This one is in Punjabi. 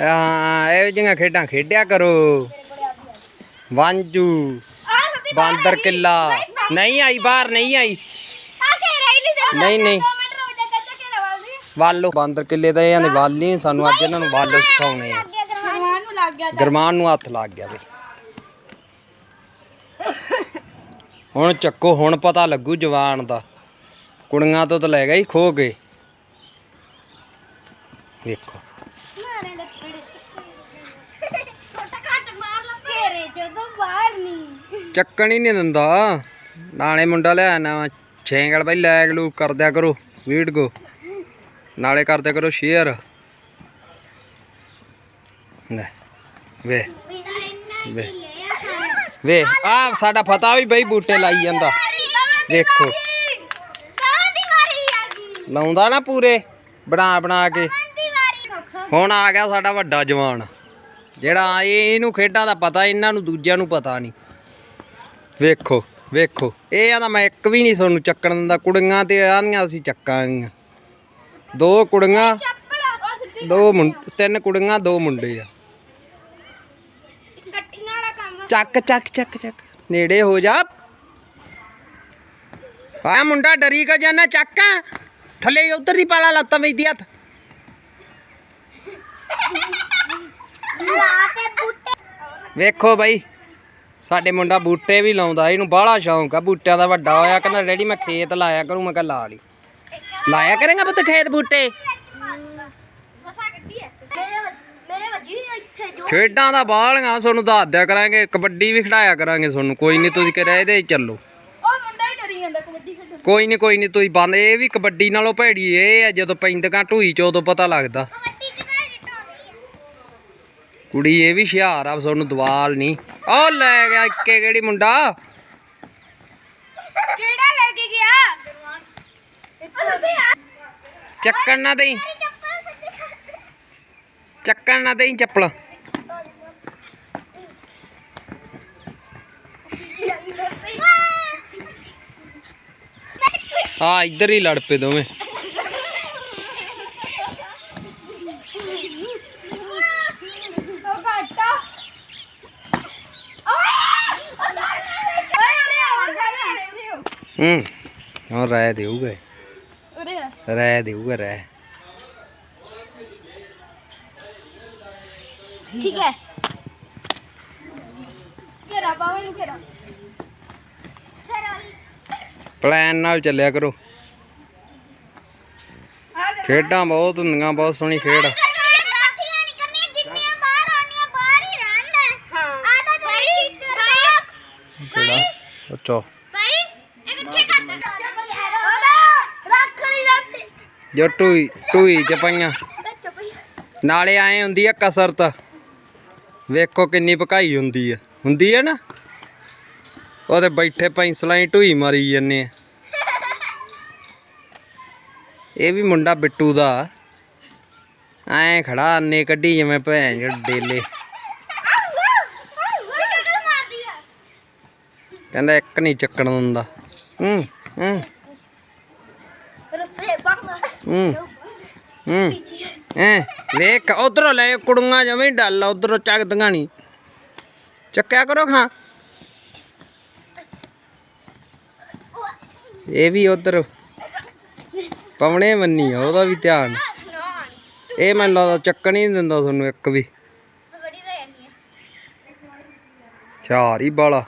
ਹਾਂ, ਇਹੋ ਜਿਹੀਆਂ ਖੇਡਾਂ ਖੇਡਿਆ ਕਰੋ। ਵਾਂਜੂ ਬਾਂਦਰ ਕਿੱਲਾ। ਨਹੀਂ ਆਈ, ਬਾਹਰ ਨਹੀਂ ਆਈ। ਨਹੀਂ ਨਹੀਂ। ਵਾਲੋ। ਬਾਂਦਰ ਕਿੱਲੇ ਤਾਂ ਇਹਨਾਂ ਦੇ ਵੱਲ ਨਹੀਂ, ਸਾਨੂੰ ਅੱਜ ਇਹਨਾਂ ਨੂੰ ਵੱਲ ਸਿਖਾਉਣੇ ਆ। ਸਲਮਾਨ ਨੂੰ ਲੱਗ ਗਿਆ ਗਰਮਾਨ ਨੂੰ ਹੱਥ ਲੱਗ ਗਿਆ ਬਈ। ਹੁਣ ਚੱਕੋ, ਹੁਣ ਪਤਾ ਲੱਗੂ ਜਵਾਨ ਦਾ। ਕੁੜੀਆਂ ਤੋਂ ਤਾਂ ਲੈ ਗਈ ਖੋ ਕੇ। ਵੇਖੋ। ਘੇਰੇ ਜਦੋਂ ਬਾਹਰ ਨਹੀਂ ਚੱਕਣ ਹੀ ਨਹੀਂ ਦਿੰਦਾ। ਨਾਲੇ ਮੁੰਡਾ ਲੈ ਆਣਾ ਛੇਂਗਲ ਬਈ ਲੈਗ ਲੂਕ ਕਰਦਿਆ ਕਰੋ ਵੀਡੀਓ ਨਾਲੇ ਕਰਦਿਆ ਕਰੋ ਸ਼ੇਅਰ ਲੈ ਵੇ। ਵੇ। ਵੇ ਆ ਸਾਡਾ ਫਤਾ ਵੀ ਬਈ ਬੂਟੇ ਲਾਈ ਜਾਂਦਾ। ਵੇਖੋ। ਲਾਉਂਦਾ ਨਾ ਪੂਰੇ ਬਣਾ ਬਣਾ ਕੇ। ਹੁਣ ਆ ਗਿਆ ਸਾਡਾ ਵੱਡਾ ਜਵਾਨ ਜਿਹੜਾ ਇਹ ਇਹਨੂੰ ਖੇਡਾਂ ਦਾ ਪਤਾ ਇਹਨਾਂ ਨੂੰ ਦੂਜਿਆਂ ਨੂੰ ਪਤਾ ਨਹੀਂ। ਵੇਖੋ ਵੇਖੋ ਇਹ ਆਦਾ ਮੈਂ ਇੱਕ ਵੀ ਨਹੀਂ ਤੁਹਾਨੂੰ ਚੱਕਣ ਦਿੰਦਾ ਕੁੜੀਆਂ ਤੇ ਆਂਦੀਆਂ ਅਸੀਂ ਚੱਕਾਂਗੀਆਂ। ਦੋ ਕੁੜੀਆਂ ਦੋ ਮੁੰ ਤਿੰਨ ਕੁੜੀਆਂ ਦੋ ਮੁੰਡੇ ਆ। ਗੱਠੀਆਂ ਵਾਲਾ ਕੰਮ ਚੱਕ ਚੱਕ ਚੱਕ ਚੱਕ ਨੇੜੇ ਹੋ ਜਾ। ਆ ਮੁੰਡਾ ਡਰੀ ਕਾ ਜਾਣਾ ਚੱਕ। ਥੱਲੇ ਉਧਰ ਦੀ ਪਾਲਾ ਲੱਤਾਂ ਵਿੱਚ ਹੱਥ ਲਾ ਕੇ ਬੂਟੇ ਵੇਖੋ ਬਾਈ ਸਾਡੇ ਮੁੰਡਾ ਬੂਟੇ ਵੀ ਲਾਉਂਦਾ ਇਹਨੂੰ ਬਾਹਲਾ ਸ਼ੌਂਕ ਆ ਬੂਟਿਆਂ ਦਾ ਵੱਡਾ ਹੋਇਆ ਕਹਿੰਦਾ ਡੈਡੀ ਮੈਂ ਖੇਤ ਲਾਇਆ ਕਰੂੰ ਮੈਂ ਕਿਹਾ ਲਾ ਲਈ। ਲਾਇਆ ਕਰੇਗਾ ਪੁੱਤ ਖੇਤ ਬੂਟੇ? ਖੇਡਾਂ ਦਾ ਬਾਹਲੀਆਂ ਤੁਹਾਨੂੰ ਦੱਸ ਦਿਆ ਕਰਾਂਗੇ ਕਬੱਡੀ ਵੀ ਖਿਡਾਇਆ ਕਰਾਂਗੇ ਤੁਹਾਨੂੰ ਕੋਈ ਨਹੀਂ ਤੁਸੀਂ ਕਰਿਆ ਇਹਦੇ ਚੱਲੋ। ਕੋਈ ਨਹੀਂ ਕੋਈ ਨਹੀਂ ਤੁਸੀਂ ਬੰਦ ਇਹ ਵੀ ਕਬੱਡੀ ਨਾਲੋਂ ਭੈੜੀ ਇਹ ਆ ਜਦੋਂ ਪੈਂਦਕਾਂ ਢੂਈ ਚ ਉਦੋਂ ਪਤਾ ਲੱਗਦਾ ਕਬੱਡੀ ਚ ਨਾ ਜਿੱਤਾਉਂਦੀ ਕੁੜੀ ਇਹ ਵੀ ਹੁਸ਼ਿਆਰ ਆ ਤੁਹਾਨੂੰ ਦਵਾਲ ਨਹੀਂ ਉਹ ਲੈ ਗਿਆ ਇੱਕੇ ਕਿਹੜੀ ਮੁੰਡਾ? ਕਿਹੜਾ ਲੈ ਕੇ ਗਿਆ? ਚੱਕਣ ਨਾ ਦੇਈ। ਚੱਕਣ ਨਾ ਦੇਈ ਚੱਪਲ। ਹਾਂ ਇੱਧਰ ਹੀ ਲੜ ਪਏ ਦੋਵੇਂ। ਹੂੰ। ਹੁਣ ਰਹਿ ਦੇਊਗਾ। ਉਰੇ ਆ। ਰਹਿ ਦੇਊਗਾ ਰਹਿ ਠੀਕ ਹੈ। ਘੇਰਾ ਪਾਵੇ ਨੂੰ ਘੇਰਾ। ਪਲਾਨ ਨਾਲ ਚੱਲਿਆ ਕਰੋ। ਖੇਡਾਂ ਬਹੁਤ ਹੁੰਦੀਆਂ ਬਹੁਤ ਸੋਹਣੀ ਖੇਡ ਆ ਨਹੀਂ ਕਰਨੀਆਂ ਜਿੰਨੀਆਂ ਬਾਹਰ ਆਉਣੀਆਂ ਬਾਹਰ ਹੀ ਰਹਿਣ ਹਾਂ ਆ ਤਾਂ ਤੇਰੀ ਚੀਟ ਕਿਹੜਾ ਅੱਛਾ ਭਾਈ ਇਕੱਠੇ ਕਰ ਦੇ ਉਹਦਾ ਰੱਖ ਲਈ ਰੱਸੀ ਜੋ ਟੂਈ ਟੂਈ ਚ ਪਈਆਂ। ਨਾਲੇ ਆਏ ਹੁੰਦੀ ਆ ਕਸਰਤ। ਵੇਖੋ ਕਿੰਨੀ ਭਕਾਈ ਹੁੰਦੀ ਆ। ਹੁੰਦੀ ਆ ਨਾ? ਉਹਦੇ ਬੈਠੇ ਪੈਂਸਲਾਂ ਹੀ ਢੂਈ ਮਾਰੀ ਜੰਨੇ ਆ। ਇਹ ਵੀ ਮੁੰਡਾ ਬਿੱਟੂ ਦਾ। ਐ ਖੜਾ, ਅੰਨੇ ਕੱਢੀ ਜਿਵੇਂ ਭੈਣ ਜੋ ਡੇਲੇ। ਕਹਿੰਦਾ ਇੱਕ ਨਹੀਂ ਚੱਕਣ ਦਿੰਦਾ। ਹੂੰ ਹੂੰ। ਹੂੰ ਹੂੰ। ਐ ਵੇਖ ਉਧਰੋਂ ਲੈ ਕੁੜੀਆਂ ਜਵੇਂ ਡੱਲ ਉਧਰੋਂ ਚੱਕਦੀਆਂ ਨਹੀਂ ਚੱਕਿਆ ਕਰੋ ਖਾਂ। ਇਹ ਵੀ ਉਧਰ ਪਵਣੇ ਮੰਨੀ ਆ ਉਹਦਾ ਵੀ ਧਿਆਨ। ਇਹ ਮੈਨੂੰ ਲੱਗਦਾ ਚੱਕਣ ਹੀ ਨਹੀਂ ਦਿੰਦਾ ਤੁਹਾਨੂੰ ਇੱਕ ਵੀ। ਚਾਰ ਹੀ ਬਾਲਾ।